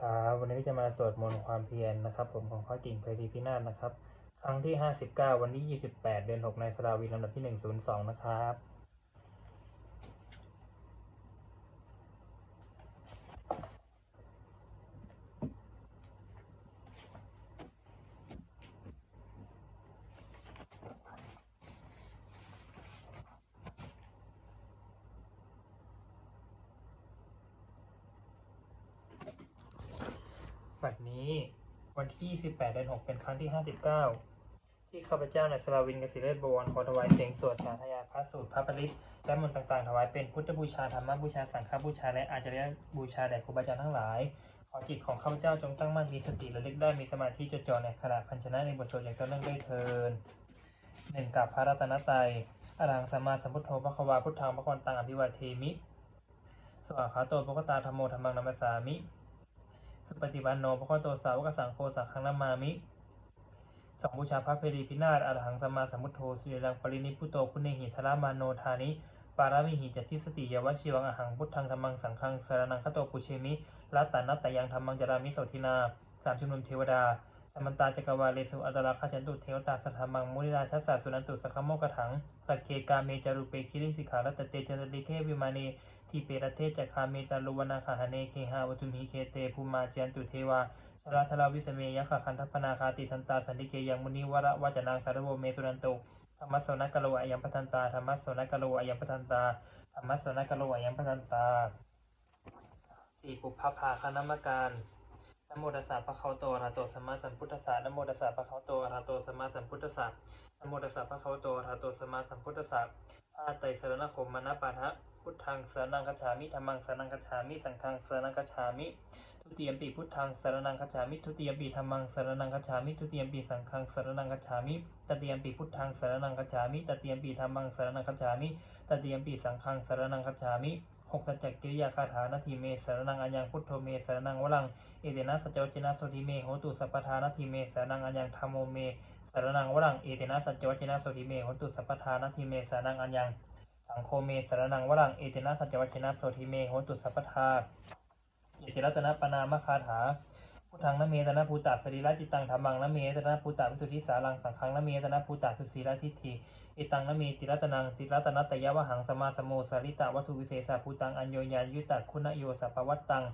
ครับวันนี้จะมาสวดมนต์ความเพียรนะครับ ผมของข้อจริงเพรีพินาศนะครับ ครั้งที่ห้าสิบเก้าวันที่ยี่สิบแปดเดือนหกในสราวีลำดับที่หนึ่งศูนย์สองนะครับ บัดนี้ วันที่28เดือน6เป็นครั้งที่59ที่ข้าพเจ้าในสราวินกสิเรศบวรขอถวายเสียงสวดสาธยายพระสูตรพระปริตและมนต์ต่างๆ ถวายเป็นพุทธบูชาธรรมบูชาสังฆบูชาและอาจารยบูชาแด่ครูบาอาจารย์ทั้งหลาย ขอจิตของข้าพเจ้าจงตั้งมั่นมีสติระลึกได้มีสมาธิจดจ่อในขณะพันชนะในบทสวดอย่างต่อเนื่องด้วยเทินหนึ่งกับพระรัตนตรัยอรังสัมมาสัมพุทโธพระควาพุทธังพระควันตังอภิวาเทมิสวากขาโตปกตาธรรมโมธรรมังนัมสามิ สปฏิบันโนพระโคโตสาวกสังโฆสังฆนามามิสัมบูชาพระเพรีพินาศอรหังสมาสัมพุทโธสุริรังปรินิพุโตคุณเนหิทรามาโนทานิ ปารามิหิจัตติสติยวชิวังอหังพุทธังธรรมังสังฆังสารนังคโตปุเชมิรัตตานัตตยังธรรมังจารามิโสทินาสามชุมนุมเทวดาสมันตาจักรวาเลสุอัตราคาชันตุเทวตาสัทธามังมุนิราชัสสะสุนันตุสัคโมกถังสักเคกาเมจารุเปคิริสิขารัตเตจรติเควิมานี ทีเปรเทจักขาเมตาลุวนาคาหเนเคหาวัตุมิเคเตภูมาเจียนตุเทวาชราธราวิสเมยขคันทัพนาคาติทันตาสันติเกยังมุนิวระวจนางสารโวเมสุนันโตธรรมสสนกโลอายัมปทันตาธรรมสสนกโลอายัมปทันตาธรรมสสนกโลอายัมปทันตาสี่ปุพพภาคณมการนโมตัสสะภะคะวะโตอะระหะโตสัมมาสัมพุทธัสสะนโมตัสสะภะคะวะโตอะระหะโตสัมมาสัมพุทธัสสะนโมตัสสะภะคะวะโตอะระหะโตสัมมาสัมพุทธัสสะอาไตรสรณคมมนะปาทะ พุทธังสรณังคัจฉามิธรรมังสรณังคัจฉามิ สังฆังสรณังคัจฉามิ ทุติยมปีพุทธังสรนังคัจฉามิ ทุติยมปีธรรมังสรนังคัจฉามิ ทุติยมปีสังฆังสรนังคัจฉามิ ตติยมปีพุทธังสรนังคัจฉามิ ตติยมปีธรรมังสรนังคัจฉามิ ตติยมปีสังฆังสรนังคัจฉามิหกสัจจกิริยาคาถานาทีเมสารนังอัญญังพุทโธเมสารนังวลัง เอเตนะสัจจวจนะโสติเมโหตุสัพพทานาทีเมสารนังอัญญังธรรมโมเมสารนังวลัง เอเตนะสัจจวจนะโสติเมโหตุสัพพทานาทีเมสารนังอัญญัง สังโฆเมสารนังวลังเอเตนะสัจจวจนะโสติเมโหตุสัพพทาเจติรัตนปนามคาถาพุทธังนเมตนะภูตะสรีระจิตตังธรรมังนเมตนะภูตะวิสุทธิสารังสังฆังนเมตนะภูตะสุสีระทิฏฐิอิตังนเมติรัตนังติรัตนัตตยวหังสมาสมโมสาริตะวัตถุวิเศษาภูตังอัญโยญายุตตะคุณโยสัพพวัตตัง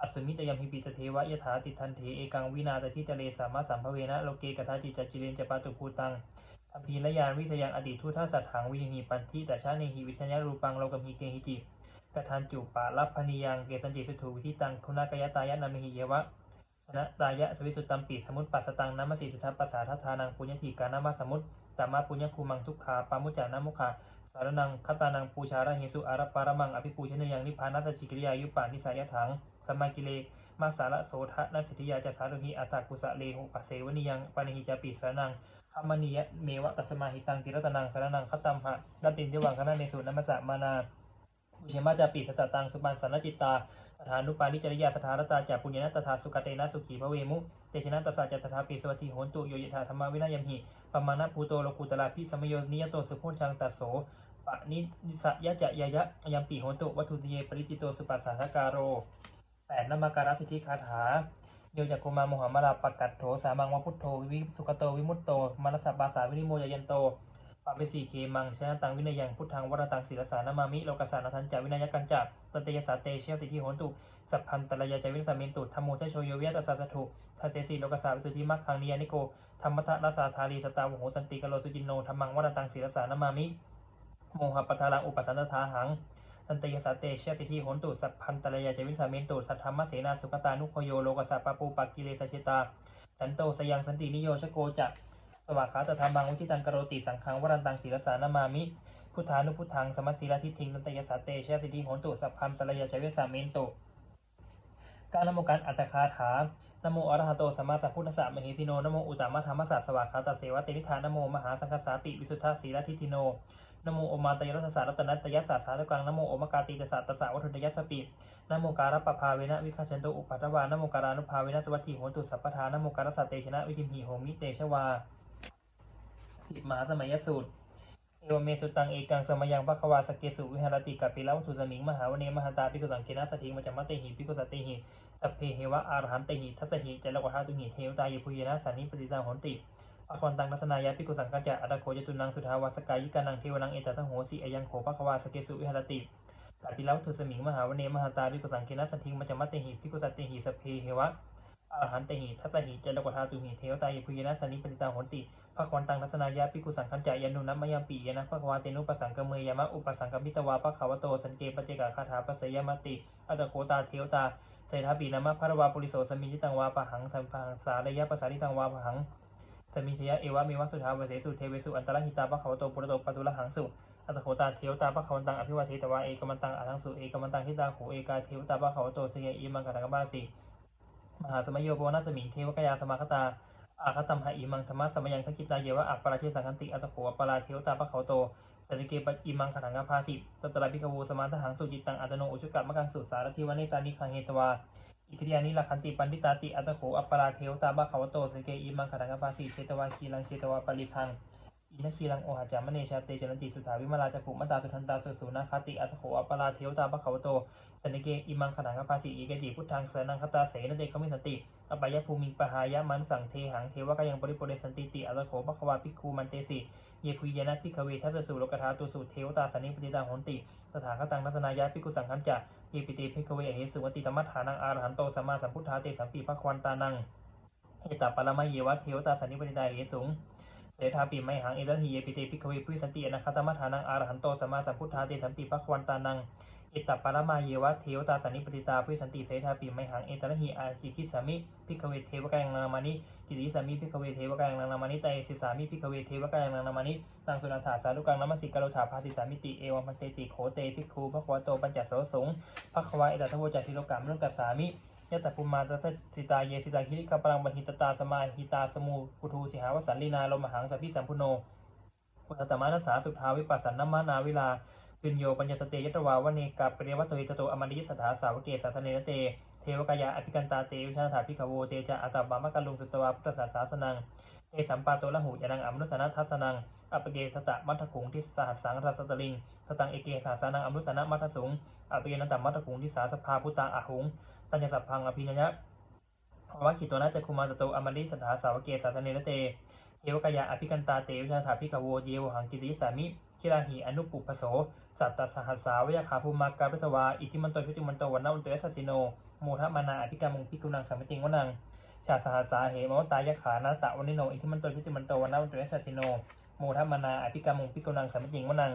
อสุมิตยมหิปิตเทวะยถาติทันเถเอกังวินาตทิตะเลสามาสัมภเวนะโลเกกทาจิจจิเรนจปาตุภูตัง ทัมพีละยานวิสยังอดีตทุทัสสัทถังวิหิปันทิตชาเนหิวิชญารูปังโลกมิเกหิจิกทันจุปาลัพพนิยังเกสันจิสุถูวิธิตังคุณากายตายะนามิหิเยวะชนะตายะสวิสุตตัมปิสมุตปัสตังนัมสีสุทัปปัสสาทัทานังปุญญทีกานามาสมุตตามาปุญญคูมังทุกขาปามุจจานามุขาสารนังคตานังปูชาระเหสุอารัปารมังอภิปูชนยังนิพานัสจิกิริยายุปานิสายถังสมากิเลมาสาระโสทะนัสสิทธิยาจัสสารุหิอัตตากุสะเลหุปเสวนิยังปานิหิจาปิสารนัง คามณียะเมวะตัสมาหิตังติรตนังสารนังคตัมหะดัตินทิวังคณะเนสุนัมสะมานาอุเชมาจาปิสัตตังสุปันสันจิตตาสถานุปานิจริยาสถารตาจากปุญญนัตถาสุกเตนะสุขีพระเวมุเตชนะตสสะจัตถาปิสวัติโหนตุโยยถาธรรมวินัยมหิปมานะภูโตโลกุตลาพิสมโยนิยโตสุพุนชังตัสโสปะนิสยะจะยะยะยัมปิโหนตุวัตถุเยปริจิโตสุปัสสาทการโรแปดนามการสิทธิคาถา โยจักกุมาโมหมาลาปกัตโถสามังวะพุทโธวิสุกโตวิมุตโตมนัสสะปาสาวินิโมยยันโตปาเปสีเคมังชนะตังวินัยยังพุทธังวรตังศิลสานามามิโลกสานาทันจาวินัยกันจักตเตยสาเตเชียสิทธิโหนตุสัพพันตระยาจวินสามินตุธรรมโมเทโชโยวิยตัสสะสถุทัสเสสีโลกสาวิสุทธิมัคคังนิยานิโกธรรมทะรัสสาธารีสตาวโหสันติกโลสุจินโนธรรมังวรตังศิลสานามามิโมหะปัทารังอุปสันตถาหัง สันติยสาเตเชียสิทธิโหนตุสัพพันตระยาจวิสามินตุสัทธรรมเสนาสุขตานุโคโยโลกัสสะปปูปักกิเลสเชตา สันโตสยังสันตินิโยชโกจะสวากขาตธรรมังวุทิตังกโรติสังฆังวรันตังศีลสานามามิ พุทธานุพุทธังสมัสสีลทิทิงนันติยสาเตเชยสิทธิโหนตุสัพพัมตระยาจเวสามินตุการนโมการอัตคาถานโมอรหะโตสัมมาสัมพุทธัสสะมหิสิโนนโมอุตตมะธรรมสสสวากขาตเสวะเตนิธานโมมหาสังคสาติวิสุทธาสีลทิทิโน นโมโอมาตยรัสสะรัตนัตยสสะสาตกังนโมโอมกาติตสะตสะวัฏุตยสปินโมการปภาเวนะวิคาชันโตอุปัตวานโมการานุภาเวนะสวัตถิโหตุสัพพทานโมการสสเตชนะวิธิมหิโหมิเตชวาสิบมหาสมัยสูตรเอวเมสุตังเอกังสมยังปะควาสเกสุวิหารติกัปิลวัตุสมิงมหาวเนมหันตาปิกุสังเคนะสถิงมจามะเตหิปิกุสตเตหิสัพเพเหวะอารหันเตหิทัสหิจารกวทาตุหิเทวตายพุยนะสันนิปติตังโหนติ อควันตังทัศนายาปิกุสังกัจจะอัตโคจตุนังสุทาวาสกายิกานังเทวนังเอตตะโหสิอายังโขภควาสเกสุวิหารติกาติแล้วทุสมิงมหาวเนมหาตาปิกุสังเคนะสันทิงมัจมัตเตหิปิกุสัตเตหิสเพเหวะอรหันเตหิทัสสหิจารกวทาตุหิเทวตายพุยนะสันนิปิตังโหนติภควันตังทัศนายาปิกุสังคัญจายานุนัมมยามปียนะภควาเตนุปสังกเมยามะอุปสังกมิตวาภควโตสันเจปเจกาคาถาปสยามติอัตโคตาเทวตาเศรษฐาปีนามะพระวาปุริโสสมิจิตังวาปะหังสัมพังสาระยะภาษาลิตังวาปะหัง สมิชยะเอวะเมวะสุทาวเสสุเทเวสุอันตรหิตาปะขาวโตปุระโตปตุละหังสุอัตโขตาเทวตาปะขวันตังอภิวาเทตวาเอกมันตังอาทังสุเอกมันตังทิตาโขเอกาเทวตาปะขาวโตสยอิมังกัตกบาสีมหาสมัยโยโพนัสมิงเทวกยาสมาคตาอาคตัมหะอิมังธรรมะสมยังคคิตาเยวะอัปปราเทสังคันติอัตโขปราเทวตาปะขาวโตสันติเกปอิมังขังกภาสิตัตระพิกวูสมาทหังสุจิตตังอัตโนอุชุกะมะกังสุสารทิวเนตานิคังเฮตวา อิทิยานิลักขันติปันติตาติอัตโขอัปปราเทวตาบะขาวโตสเกอิมังขังกภาสิเชตวาคีลังเชตวาปริคังอินคีลังโอหจามเนชาเตจันติสุทาวิมาลาจักขุมตาสุทันตาสุสุนาคติอัตโขอัปปราเทวตาบะขาวโตสเกอิมังขังกภาสิอีกติพุทธังเสนังคตาเสนเตขมิสันติอปายภูมิปหายะมันสังเทหังเทวะกยังปริปุเรสันติติอัตโขบะขวาภิกขุมันเตสิเยคุยนะพิกเวทัสสุโลกธาตุสุเทวตาสันนิปติตาหนติสถาคตังรัตนายะพิกุสังขันจะ เอปิติพิกเวเอสุวติธรรมฐานังอารหันโตสัมมาสัมพุทธาเตสัมปีพระควันตานังเอตปรมะเยวะเทวตาสันนิปติตาเหสุงเสธาปิไมหังเอตหิเยปิติพิกเวพุสันติอนาคตมัฏฐานังอารหันโตสัมมาสัมพุทธาเตสัมปีภควันตานัง อตปรมาเยวะเทวตาสันนิปติตาพุสันติเสถาปิไมหังเอตระหิอาชิคิสามิพิกเวเทวกังนามานิกิริสามิพิกเวเทวกังนามานิไตสิสามิพิกเวเทวกังนามานิตังสุนันถาสารุกังนมัสสิกโลถาภาติสามิติเอวัมพันเตติโขเตพิกคูพระควโตปัญจโสสงพระควาเอตัทโวจัติโลกามเรื่องกัสสามิยะตปุมาตสสิตาเยสิตาคิริกปรังบหิตตาสมาหิตาสมูปุทูสิหาวสันลีนาลมหังสัพพิสัมพุโนอุตตมานัสสาสุทาวิปัสสันนมานาวิลา ปิญโยปัญญสเตยตวาวเนกาปริยวัตโตหิตโตอมริยสถาสาวเกสัสเนเต เทวกายาอภิกันตาเตวิชาถาพิขโวเตจาอัตบามะกัลุงสุตวาพุทธศาสาสนังเตสัมปาโตละหูยานังอมนุสนาทัสนังอปเกสตะมัทถุงทิสหัสสังรัสตลิง สตังเอเกสาสานังอมนุสนามัทสุงอปเกนันตมัทถุงทิสาสภาพุตตังอหุง ตัญญสัพพังอภิญญะวะขิตัวนาจคุมาตโตอมริสถาสาวเกสาสเนเต เทวกายาอภิกันตาเตวิชาถาพิขโวเยวหังกิติสามิ คิราหิอนุปุปโส สัตตสหัสสาวยาขาภูมากาพิสวา อิทิมันโตชุติมันโตวันนาอุนเตสัสสิโนโมทมานาอภิกามุงพิกุนังสัมมติงวนังชาสหัสสาเหมวตายะขานาตะวันนิโน อิทิมันโตชุติมันโตวันนาอุนเตสัสสิโนโมทมานาอภิกามุงพิกุนังสัมมติงวนัง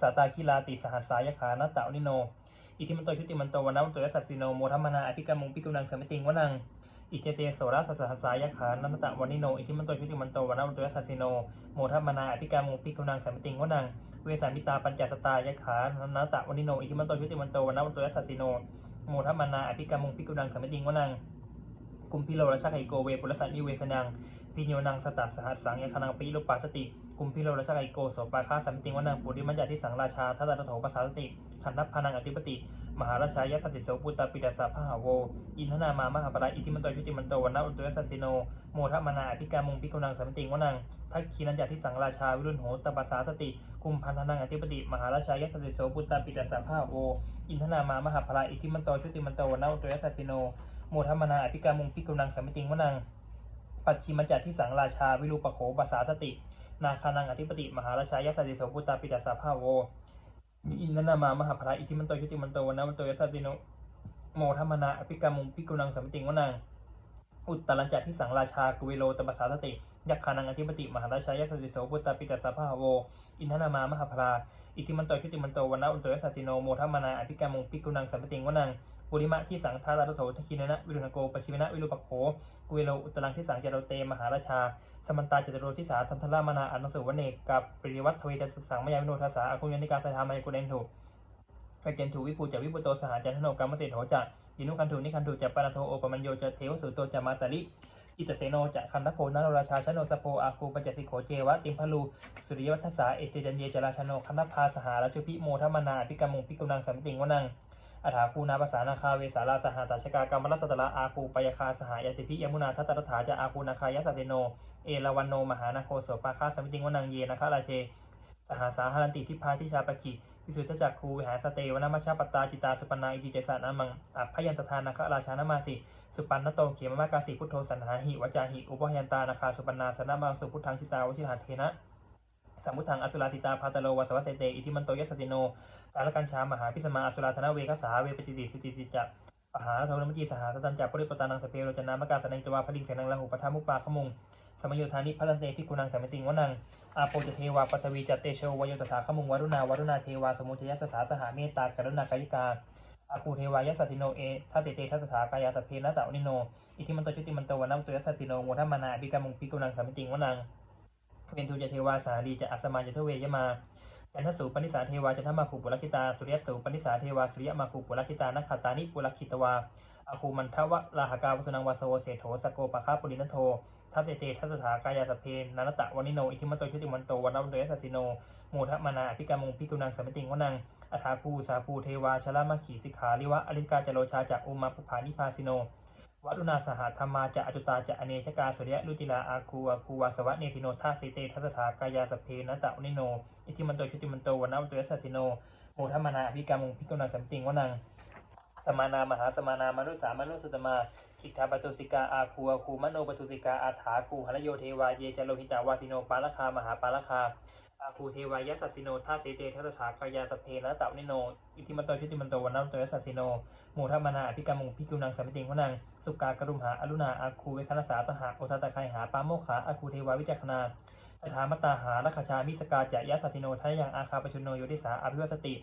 สัตาคิลาติสหัสสายะขานาตะวันนิโน อิทิมันโตชุติมันโตวันนาอุนเตสัสสิโนโมทมานาอภิกามุงพิกุนังสัมมติงวนัง อิเจเตโสราสสหัสายะขานันตะวันิโน อิทิมันโตชุติมันโตวันนาอุนเตสัสสิโน โมทัมนาอภิกามุงพิกุนังสัมติงวนัง เวสามิตาปัญจสตายะขานาตะวันิโน อิทิมันโตชุติมันโตวันนาวันโตยัสสสิโน โมทัมมนาอภิกรรมุงพิกุดังสมัติงวนัง กุมพิโลรัชไคโกเวปุรสันนิเวสนังพิญโยนังสตัสสหัสสังยคนังปิโลปัสสติ กุมพิโลรัชไคโกโสปาคาสมิติงวนังปุริมัญญาทิสังราชาทัตตะโถปัสสาสติขันธพานังอธิปติ มหาราชายสติโสปุตตปิดาสาพหาโว อินทนามามหาปราอิทิมันโตยุติมันโตวันนาอุตยัสสสิโน โมทัมมนาอภิกรรมุงพิกุดังสมติงวนังทักขีนัญญาทิสังราชาวิรุณโหตปัสสาสติกุมพันธนังอธิปติมหาราชายสติโสปุตตปิดาสาพหาโว อินทนามามหาพราอิทิมันโตชุติมันโตวันนาอุตยัสสสิโน โมทัมมนาอภิกรรมุงพิกุดังสมติงวนัง ปัจฉิมัญจัทิสังราชาวิรูปโขปัสสาสติ นาคานังอธิปติมหาราชายสติโสปุตตปิดาสาพหาโว อินทนามามหาพราอิทิมันโตชุติมันโตวันนาอุตยัสสสิโนโมทัมมนาอภิกรรมุงพิกุนังสมัติงวนังอุตตรัญจักที่สังราชากเวโลตปัสสาสติ ยักขานังอธิปติ มหาราชายัสติโสปุตตาปิตาสาภาโว อินทนามามหาพราอิทิมันโตชุติมันโตวันนาอุนโตยสัสสิโนโมทัมมนาอภิกรรมุงพิกุนังสัมปติงวนังปุริมะที่สังทาราตโถทคินะนะวิรุณโกปชิวนะวิรุปโขกุเวโลอุตตรังที่สังเจโรเตมหาราชา สมันตาจตุโรทิสาทันทรามนาอันนสุวเนกกับปริวัตทเวทัสสังมยาวิโนทัสสาอาคุญญนิกาสธามายกุเรนถุไปเจนถูวิปูจะวิปุโตสหจันทโนกรรมเสถโหจะยินุคันถูนิคันถูจะปนาโทโอปมัญโยจะเทวสุโตจะมาตาลิอิตเสโนจะคันทโพนโรราชาชโนสโปอาคูปัญจสิโขเจวะติมพลูสุริยวัฒสาเอเตจันเยจราชโนคันธพาสหาราชุพิโมทมนาอภิกรมุงพิกุนังสัมติงวนัง อัฐาคูนาภาษานาคาเวสาราสหาตาชกากรรมรัสตระอาคูปยคาสหายติพิยมุนาทัตตถาจะอาคูนาคายสัตเนโน เอราวันโนมหานาโคโสปาคาสมิติงวนังเยนะคาราเช สหาสาหารันติทิพาทิชาปกิวิสุทธจักคูวิหารสเตวนามชาปตาจิตาสุปนาอิติเจสานามังอัพพยัญตทานาคราชานามาสิสุปันนโตเขมมากาสิพุทโธสันหาหิวจาหิอุปหยันตานาคาสุปนนาสนามังสุพุทธังชิตาวชิหาเทนะ สมุทังอสุราติตาพาตโลวาสวัสเตอิทิมันโตยัสติโนกาลกัญชามหาพิสมาอสุราธนเวคสาเวปจิติสติติจักปหาโทนมจีสหาสตันจักปริปตานังสเปโรจนามกาสนัยตวาพลิงเสนังละหุปทามุปาขมุงสมโยธานิพัตันเตพิกุนังสมิติงวนังอาโปจเทวาปัตวีจัตเตโชวโยตถาขมุงวรุณาวรุณาเทวาสมุจยัสสาสหาเมตตากรุณากายิกาอาคูเทวายัสสติโนเอทัสเตเตทัสสากายาสเพนะตะวนิโน อิทิมันโตจุติมันโตวันัมตุยัสสติโนโมทัมมานาบิกามุงพิกุนังสมติงวนัง เวนทูจเทวาสาลีจะอัสมาจะเทเวยมาจันทสูปนิสาเทวาจันทมาคุปุรคิตาสุริยสูปนิสาเทวาสุริยมาคุปุรคิตานักขตานิปุรคิตวาอาคูมันทวะลาหกาวสุนังวาโสเสโถสโกปะคาปุรินัโททัสเตเตทัสสากายาสเพนนันตะวานิโนอิทิมโตชุติมันโตวันนวันเดสสิโนโมทะมานาอภิกามุงพิกุนังสมติงวนังอัฏฐาภูสาภูเทวาชลามาขีสิกขาลิวะอริกาจโรชาจะอุมาปุภานิพาสิโน วัตุนาสหธรรมาจะอจุตาจะอเนชกาสุริยะลุจิลาอาคูอาคูวาสวะเนติโนท่าเสเตทัสถากายาสเพนะตะอุนิโน อิทิมันโตชุติมันโตวันนวันเตสสิโนโมทัมมนาอภิกามุงพิกุณาสัมติงวนังสมานามหาสมานามานุสามานุสุตมาคิทาปตุสิกาอาคูอาคูมโนปตุสิกาอาถาคูหรโยเทวาเยจโลหิตาวาสิโนปาลคามหาปาลคาอาคูเทวายสัสสิโนท่าเสเตทัสถากายาสเพนะตะอุนิโน อิทิมันโตชุติมันโตวันนวันเตสสิโน โมทัมานาอภิกามุงพิกุณังสัมติงวนัง สุกากรุมหาอรุณาอาคูเวคณสาสหะโอทาตะไคหาปาโมขาอาคูเทวาวิจักขนาสถามตตาหาลัคชามิสกาจะยะสัสสิโนทะยังอาคาปชุนโนโยติสาอภิวัสติ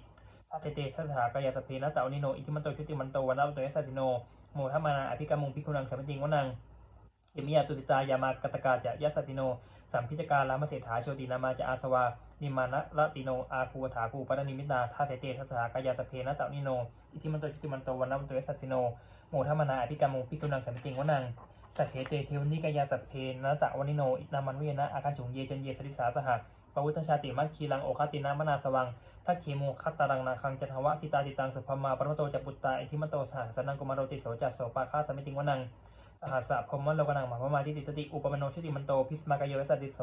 ทัเตเตทัสถากายสเพนะตะอนิโนอิทิมันโตชุติมันโตวันนาโตยสัสสิโนโมทัมานาอภิกามุงพิกุณังสัมติงวนังเยมิยาตุสิตายามากตกาจะยะสัสสิโน สัมพิจการามเศรษฐาโชตินามาจะอาสวา นิมานะละติโน อาคูถาคูปะนิมิตาทัเตเตทัสถากายาสเพนะตะนิโน อิทิมันโตชุติมันโตวันนาโตยสัสสิโน โมทมนาอภิกรรมุพิกุนังสัมติงวนังสัพเพเตเทวนิกายาสัพเพนะตะวนิโน อินามันเวนะ อาคันจุงเยจันเยสริสาสหะปวุฒชาติมัคคีลังโอคตินามนาสวังทักขีโมคัตตารังนาคังจันทวะสิตาติตังสุภมาปรมโตจัปุตตาอิทิมโตสหสนังกุมารโติโสจัสโสปาคาสมิติงวนัง หัสสะพรหมโลกนังมหามาทิติตติอุปมโนชุติมันโตพิสมากโยสัตติโส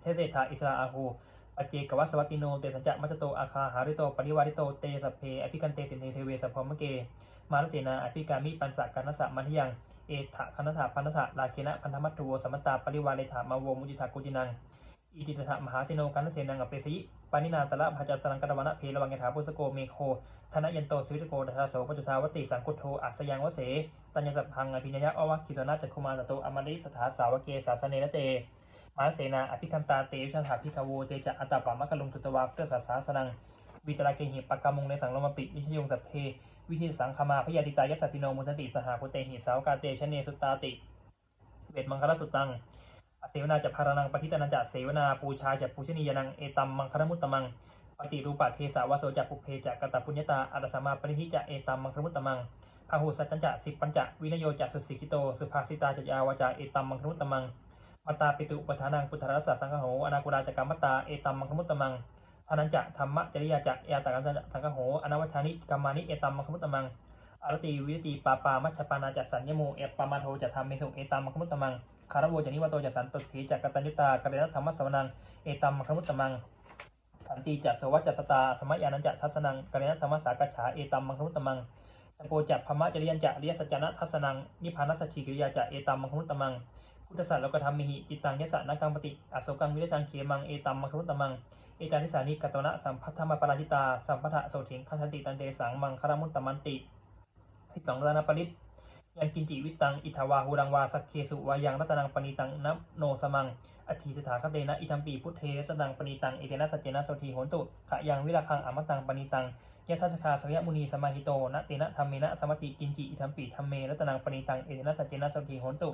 เทเสธาอิสราอาหูปเจกวัสวัตติโนเตสัญจะมัจโตอาคาหาริโตปริวาริโตเตสัพเพอภิกันเตสินเทเวสัพพมเก มารเสนาอภิกามิปันสกันนสะมัทยังเอถะคณถาพันธะลาเคนะพันธมัตโวสมัตตาปริวาเลถามาโวมุจิตากุจินังอิติตถะมหาเสโนกันเสนังอเปสิปานินาตละภาจัสสังกตวนะเพลวังยถาปุสโกเมโค ธนยันโตสวิตโกดัสโสปจุทาวติสังกุโทอัสยังวเส ตัญญสัพพังอภิญญะอวคิตนาจักคุมาตโตอมริสถาสาวเกสาสเนนเตมาเสนาอภิคันตาเตวิชาถาพิคาโวเตจะอัตตาปามะกะลุงตุตวาเพื่อศาสาสนังวิตราเกหิปกามุงในสังลมปินิชยงสัพเพวิธีสังคมาพยาติตายัสสสิโนมุทติสหาพุเตหิสาวกาเตชเนสุตตาติเวทมังคลสุตังอเสวนาจะพารานังปฏิตนันจะเสวนาปูชาจะปูชนียนังเอตัมมังคลมุตตมัง ปฏิรูปะเทสาวโสจะปุเพจะกตปุญญตาอัตสมาปริหิจะเอตัมมังคลมุตตมังพาหุสัจจันจะสิปัญจะวินโยจะสุสิกิโตสุภาสิตาจยาวาจาเอตัมมังคลมุตตมังมตาปิตุปทานังพุทธรัสสะสังฆโหอนาคุราจกรรมตาเอตัมมังคมุตตมังทานันจะธรรมะจริยาจะเอตตังสังฆโหอนาวัชานิกรรมานิเอตัมมังคมุตตมังอารติวิรติปาปามัชฌปานาจัสสัญญโมเอปามาโทจะทำเมสุเอตัมมังคมุตตมังคารวจนิวโตจะสันตุถีจักตัญญุตากเรนธรรมสวนังเอตัมมังคมุตตมัง ขันติจัสวัจจสตาสมัยานันจะทัศนังกเรนัธรรมสากฉาเอตัมมังคุตตมังตะโกจักพมะจริยันจะเรียสัจนะทัศนังนิพานัสชิกิริยาจะเอตัมมังคุตตมังพุทธศาสตร์โลกธรรมมิหิจิตตังยสะนักังปฏิอโศกังวิรชังเขมังเอตัมมังคุตตมังเอจานิสานิกัตโตนะสัมพัทธมปราชิตาสัมพัทธโสถิงคันติตันเตสังมังคารมุตตมันติที่สองรานปริตยังกินจิวิตังอิทาวาหูรังวาสักเคสุวายังรัตนังปณิตังนับโนสมัง อธิสถาคเตนะ อิทัมปีพุทเทสตังปณิตัง เอเตนะสัจเจนะโสทีโหนตุขะยังวิราคังอมตังปณิตังยะทัชคาสยมุนีสมาหิโตนะเตนะธรรมเมนะสมัติกินจิ อิทัมปีธรรมเมรัตนังปณิตัง เอเตนะสัจเจนะโสทีโหนตุ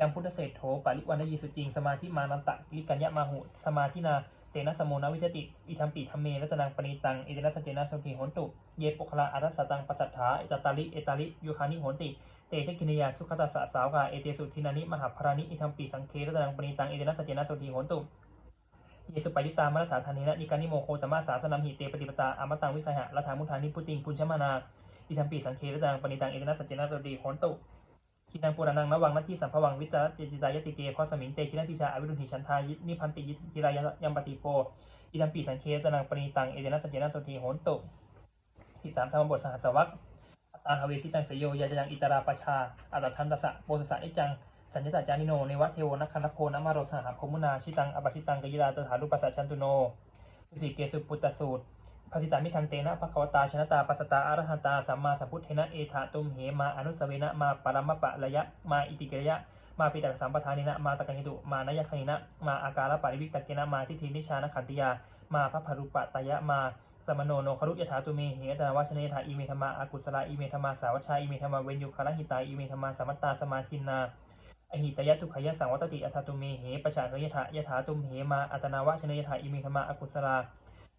ยังพุทธเศรษโถปาริวันยีสุจิง สมาธิมานันตะลิกัญญมาหุสมาธินาเตนะสมุนวิชติ อิทัมปีธรรมเมรัตนังปณิตัง เอเตนะสัจเจนะโสทีโหนตุ เยปุคละอัตสตังปัสสัทธาเอตตาลิ เอตาลิยูคานิโหนติ เตเทกินยาสุขตัสสะสาวกาเอเตสุทินานิมหาพรานิอิทัมปีสังเครตนังปณิตังเอเตนะสัจเจนะโสทีโหนตุเยสุปยุตามรสาธานินะนิกานิโมโคตมะสาสนัมหิเตปฏิปตาอมตังวิคหะรัฐามุทานิพุติงปุญชมานาอิทัมปีสังเครตนังปณิตังเอเตนะสัจเจนะโสทีโหนตุคินังปุรานังนวังนัตที่สัมภวังวิจารเจจิตายติเกเพราะสมิงเตคินันพิชาอวิรุณหิชันทายินิพันติยิจิรายยัมปติโปอิดัมปีสังเคตนังปณีตังเอเดนะสัจเจนะโสทีโหนตุที่สามธรรมบทสหัสวัค อัตตาเวชิตังสยโยยาจังอิตราปชาอัตตทันตสะโปสสะนิจังสัญญาตาจานิโนเนวัตเทวนักขันโพนัมาโรสหะโคมุนาชิตังอปชิตังกยิราตถารุปัสสะชันตุโนสุสีเกสุปุตตสูตรภาสิตามิทันเตนะภควตาชนะตาปัสตาอรหันตาสัมมาสัพพุทเทนะเอถาตุมเหมาอนุสเวนะมาปรมปะระยะมาอิติกระยะมาปิตักสัมปทานินะมาตะกันหิตุมานยคณินะมาอาการปาริวิกตะเกนะมาทิฏฐินิชานขันติยามาพระพรุปะตยะมา สมโนโนครุยถาตุเมเหตนวัชเนธาอิเมธรรมาอากุศลาอิเมธรรมาสาวัชชาอิเมธรรมาเวนยุคารหิตาอิเมธรรมาสมัตตาสมาทินาอหิตยะทุขยะสังวัตติอัตตุเมเหปชากยถายถาตุมเหมาอัตนาวชเนยถาอิเมธรรมาอากุศลา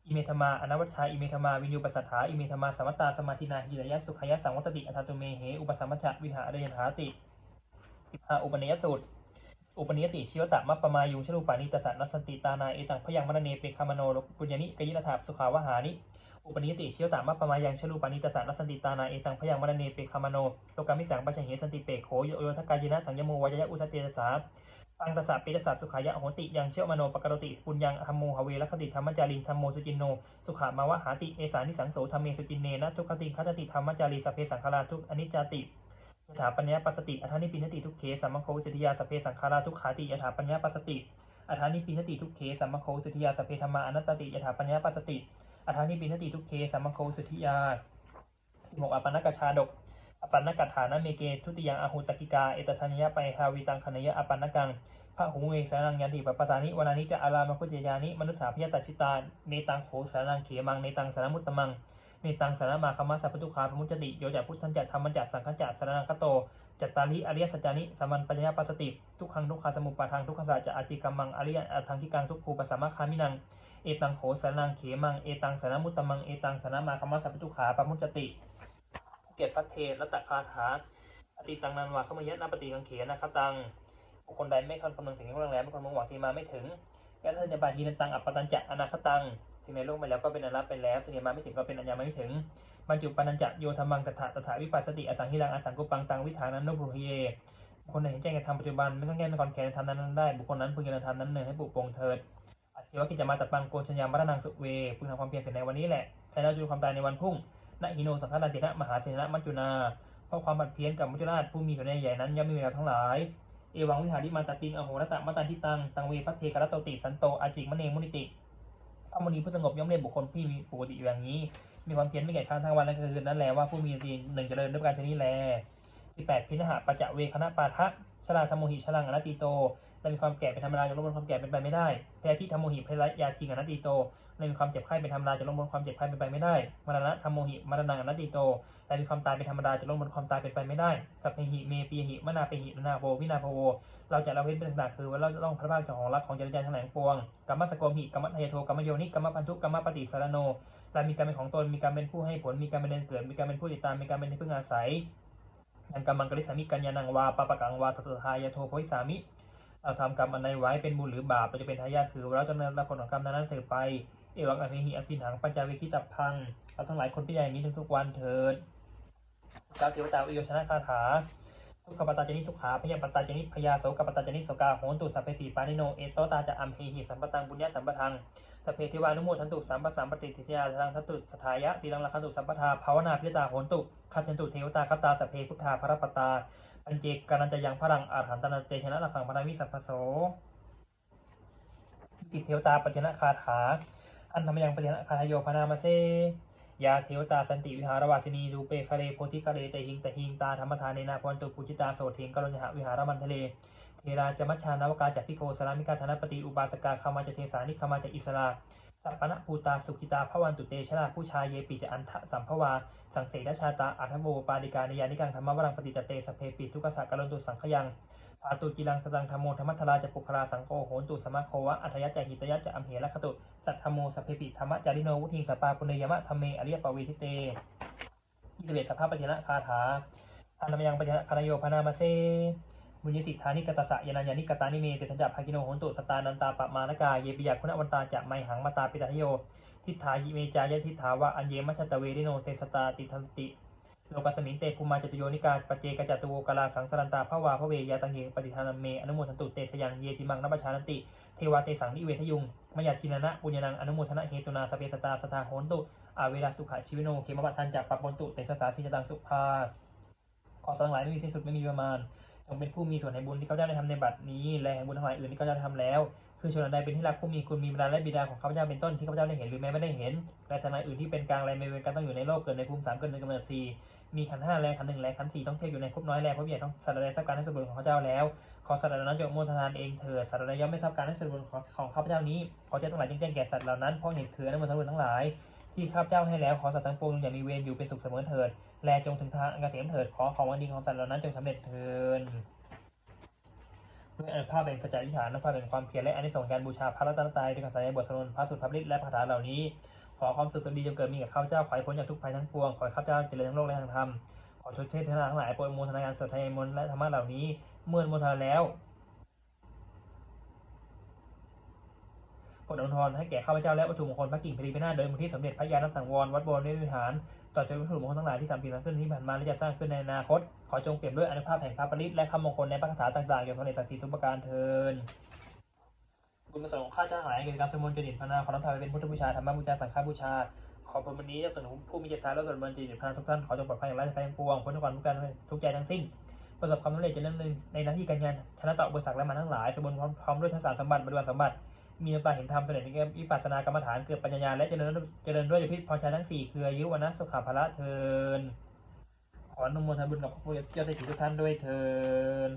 อิเมธรรมาอนวัชชาอิเมธรรมาวินยูปสัทธาอิเมธรรมาสมัตตาสมาทินาหิตยะสุขยะสังวัตติอัตตุเมเหอุปสัมมชะวิหารยถาติสิบห้าอุปนิยสูตร อุปนิยติชิวตะมัปปมายุงชลูปานิตสะนัสนติตานาเอตังพยังมรเนเปคามโนโลปุญญนิกยิรถาสุขาวหานิอุปนิยติชิวตะมัปปมายังชลูปานิตสะนัสนติตานาเอตังพยังมรเนเปคามโนโลกามิสังปัญชเหสันติเปโขโยโยทกายนะสังยโมวายะอุทเตสาตังตสะปิตสะสุขายะโหติยังเชื่อมโนปกรติปุญญังธรรมโมหเวรคติธรรมจารินธรรมโมสุจินโน สุขามาวะหาติเอสานิสังโสธรรมเมสุจินเนนะทุกขติคัจติธรรมจารีสพเพสังขาราทุกอนิจจติ ยถาปัญญาปัสติอัฏฐานิปินติทุกเขสัมมโควิสุทธิยาสเพสังขาราทุกขาติยถาปัญญาปัสติอัฏฐานิปินติทุกเขสัมมโควิสุทธิยาสเพธรรมาอนัตติยถาปัญญาปัสติอัฏฐานิปินติทุกเขสัมมโควิสุทธิยาสิบหกอปันนกชาดกอปันนกัฏฐานะเมเกทุติยังอหุตกิกาเอตทัญญาไปฮาวิตังคณยะอปันนกังพระหูเวสานังยันติปปตานิวนานิจะอารามคุจยานิมนุสสาพยตชิตาเนตังโขสานังเขมังเนตังสารมุตตมัง เนตังสารมาคมัสสัพพทุคาพมุจติโยจักพุทธันจัตธรรมันจัตสังฆจัตสารนังคโต จัตตาลิอริยสัจจานิสามัญปัญญาปัสสติทุกขังทุกขาสมุปปาทังทุกขสัจจะอจิกรรมังอริยอัตังกิกังทุกขูปสัมมาคามินังเอตังโขสารนังเขมังเอตังสารมุตตมังเอตังสารมาคมัสสัพพทุขาปมุจติเกียรติพระเทรัตคาถาอติตังนันวาขมยะนาปฏิกังเขนะคตังบุคคลใดไม่คำคำนึงถึงเรื่องแรงไม่คำนึงหวังที่มาไม่ถึงยันทัญญาบาทีนันตังอัปปตัญจะอนาคตัง สิ่งในโลกไปแล้วก็เป็นอนัตไปแล้วสิ่งที่มาไม่ถึงก็เป็นอัญญาไม่ถึงบรรจุปนัญจะโยธรรมังตถาตถาวิปัสสติอสังหิรังอสังกุปังตังวิธานันโนบุเยคคลใดเห็นแจ้งในธรรมปัจจุบันไม่ต้องแก้ในความแค้นธรรมนั้นได้บุคคลนั้นพึงยังธรรมนั้นเนินให้ปุปงเถิดอาชีวกิจมาตัดปังโกนชัญญามรณังสุเวพึงทำความเพียรเสร็จในวันนี้แหละใช้แล้วจูความตายในวันพรุ่งณหิโนสังฆนันตินะมหาเสนะมัจจุนาเพราะความบัดเพี้ยนกับมัจจุราชผู้มีส่วนใหญ่นั้นย่อมมีเวลาทั้งหลายเอวังวิหาริมาตติงอโหรตะมตันทิตังตังเวพัทเทกรตโตติสันโตอาจิกมะเนมุนิติ พระมุนีผู้สงบย่อมเรียนบุคคลที่มีปกติอยู่อย่างนี้ มีความเพียรไม่แก่ข้งทั้งวันและคืนนั่นแหละว่าผู้มีสติหนึ่งเจริญด้วยการชนีแลที่แปดพินหะปัจเวคณะปาทะชราธรรมโมหิชลังอนัตติโตและมีความแก่เป็นธรรมดาจะลดบนความแก่เป็นไปไม่ได้พยาธิธรรมโมหิพยายาทิงอนัตติโตและมีความเจ็บไข้เป็นธรรมดาจะลดบนความเจ็บไข้เป็นไปไม่ได้มรณะธรรมโมหิมรณะอนัตติโต และมีความตายเป็นธรรมดาจะลดบนความตายเป็นไปไม่ได้สัพเพหิเมปีหิมนาเปหินาโววินาโพโว เราจะละเว้นเป็นต่างๆคือว่าเราจะต้องพระภาคเจ้าของรักของจริยทั้งหลายทั้งปวงกรรมสกโกมหิกรรมทายโทกรรมโยนิกรรมพันธุกรรมปฏิสารโนและมีการเป็นของตนมีการเป็นผู้ให้ผลมีการเป็นเดินเกิด มีการเป็นผู้ติดตามมีการเป็นที่พึ่งอาศัยยันกรรมังกริสามิกัญญานังวาปะปะกังวาตถทายโทโพิสามิเราทำกรรมอันใดไว้เป็นบุญหรือบาปเราจะเป็นทายาทคือเราจะนำรับผลของกรรมนั้นสืบไปเอวังอภิหิอภิหังปัญจวิคิตับพังเราทั้งหลายคนพิจารณาอย่างนี้ทุกๆวันเถิด กาเทวตาวิโยชนะคาถาทุกขปตาจนิทุกขาพยาปตาจนิพยาโสกปตาจนิโสกาโหนตุสัพเพติปานิโนเอโตตาจะอัมเหหิสัมปตังบุญญาสัมปทังสัพเพทิวานุโมทันตุสัมปสัมปติทิยาทังทันตุสถายะสีลังลักขันตุสัมปทาภาวนาพิตาโหนตุคัจจันตุเทวตาคตาสัพเพพุทธาภรปตาปัญเจกานันจะยังพลังอาหันตนาเตชนะลักขังพนาวิสัพพโสติเทวตาปัจจนะคาถาอันธรรมยังปัจจนะคาทโยพนามาเซ ยาเทวตาสันติวิหารวาสินีรูเปคะเลโพธิคะเลเตหิงตะหิงตาธรรมทานเนนาพรตุปุจิตาโสเทงกรณหะวิหารมันทะเลเทราจมัชชานวกาจากพิโคสรามิกาธนปฏิอุบาสกาขามาจเทสานิขามาจะอิสราสัพพนะภูตาสุขิตาพระวันตุเตชนะผู้ชายเยปิจะอันทะสัมภวา สังเสนชาตาอัทโวปาดิกานิยานิกังธรรมวรังปฏิจเตสเพปิทุกขสักกรณตุสังขยัง พาตุจิลังสตังธรรมโมธรรมัทราจะปุคลาสังโฆโหนตุสมะโควะอัธยะจะหิตยะจะอัมเหระคตุสัทธโมสัพเพปิธรรมะจาริโนวุทิงสปาปุเนยมะธรรมเมอริยปเวทิเตยี่สิบเอ็ดสภาพปัญญนะคาถาอันนมยังปัญญนะคานโยพนามาเซมุญสิทธานิกตสะยานัญญานิกตานิเมเตสัญจภากิโนโหนตุสตานันตาปะมานกาเยปิยาคุณวันตาจะไมหังมาตาปิตาโยทิฏฐายิเมจายะทิฏฐาวะอัญเยมัชตเวริโนเตสตาติทันติ โลกัสมิงเตภูมาจตุโยนิกาปเจกจัตุโวกาลาสังสรันตาภวาพระเวยาตังเยปฏิทานัมเมอนุโมทันตุเตสยังเยจิมังนัปชานันติเทวาเตสังนิเวทยุงมยาทินานะปุญญนังอนุโมทนาเหตุนาสเปสตาสตาโหนตุอาเวลาสุขะชีวิโนเคมปัตทันจากปัปปนตุเตสสาสิจตังสุภาขอสังหลายไม่มีสิ้นสุดไม่มีประมาณจงเป็นผู้มีส่วนในบุญที่ข้าพเจ้าได้ทำในบัดนี้และแห่งบุญทั้งหลายอื่นที่ข้าพเจ้าได้ทำแล้ว คือชนใดเป็นที่รักผู้มีคุณมีบิดาและบิดาของข้าพเจ้าเป็นต้นที่ข้าพเจ้าได้เห็นหรือแม้ไม่ได้เห็นและชนอื่นที่เป็นกลางและไม่เป็นกลางต้องอยู่ในโลกเกิดในภูมิสามเกิดในกำเนิดสี่ มีขันธ์ห้าและขันธ์หนึ่งและขันธ์สี่ต้องเทียบอยู่ในภพน้อยและภพใหญ่ต้องสัตว์ใดทราบการให้ส่วนบุญของข้าพเจ้าแล้ว ขอสัตว์เหล่านั้นจงโมทนาเองเถิดสัตว์ใดย่อมไม่ทราบการให้ส่วนบุญของของข้าพเจ้านี้ขอเจ้าทั้งหลายจงแจ้งแก่สัตว์เหล่านั้นเพราะเหตุคืออนุโมทนาบุญทั้งหลาย ที่ข้าพเจ้าให้แล้วขอสัตว์ทั้งปวงอย่ามีเวรอยู่เป็นสุขเสมอเถิดแลจงถึงทางเกษมเถิดขอของวันดีของสัตว์เหล่านั้นจงสำเร็จเถิดด้วยอนุภาพแห่งสัจจะอธิษฐานอนุภาพแห่งความเพียรและอานิสงส์การบูชาพระรัตนตรัยด้วยการแสดงบทสวดพระสุตรพระฤทธิ์และพระคาถาเหล่านี้ อความสุขสดีจงเกิดมีกับข้าพเจ้าขอให้พ้นจากทุกภัยทั้งปวงขอให้ข้าพเจ้าเจริญทั้งโลกและทางธรรมขอชดเชยเทนาทั้งหลายโปรดอนุโมทนาการสวดไทยมนและธรรมะเหล่านี้เมื่ออนุโมทนาแล้วโปรดอนุทนให้แก่ข้าพเจ้าและวัตถุมงคลพระกิ่งพรีพินาโดยมูลที่สมเด็จพระยาณสังวรวัดบวรนิติฐานต่อจากวัตถุมงคลทั้งหลายที่สามปีสขึ้นที่ผ่านมาและจะสร้างขึ้นในอนาคต ขอจงเปลี่ยนด้วยอนุภาพแห่งพระปริตและคำมงคลในพระคาถาต่างๆเกี่ยวกับในศักดิ์ศรีทุกประการเทิน บุญกุศลของข้าเจ้าทั้งหลายเกิดการสมบูรณ์จริตพนาขอรับถวายเป็นพุทธบูชาธรรมบูชาสังฆบูชา ขอผลวันนี้จ้าส่วนของผู้มีจิตสาและส่วนบันจิตพนาทุกท่านขอจงปลอดภัยอย่างไรภัยทั้งปวงพ้นทุกความทุกข์การทุกใจทั้งสิ้น ประสบความสำเร็จเจริญในหน้าที่การงานชนะต่ออุปสรรคและมาทั้งหลายสมบูรณ์พร้อมด้วยทักษะสมบัติบริวารสมบัติ มีน้ำตาเห็นธรรมเสด็จในแก่วิปัสสนากรรมฐานเกิดปัญญาและเจริญเจริญด้วยพิษพรชัยทั้งสี่คืออายุวันนะสุขาภละเทินขออนุโมทนาบุญกับพระพุทธเจ้าได้ถือทุกท่านด้วยเทิน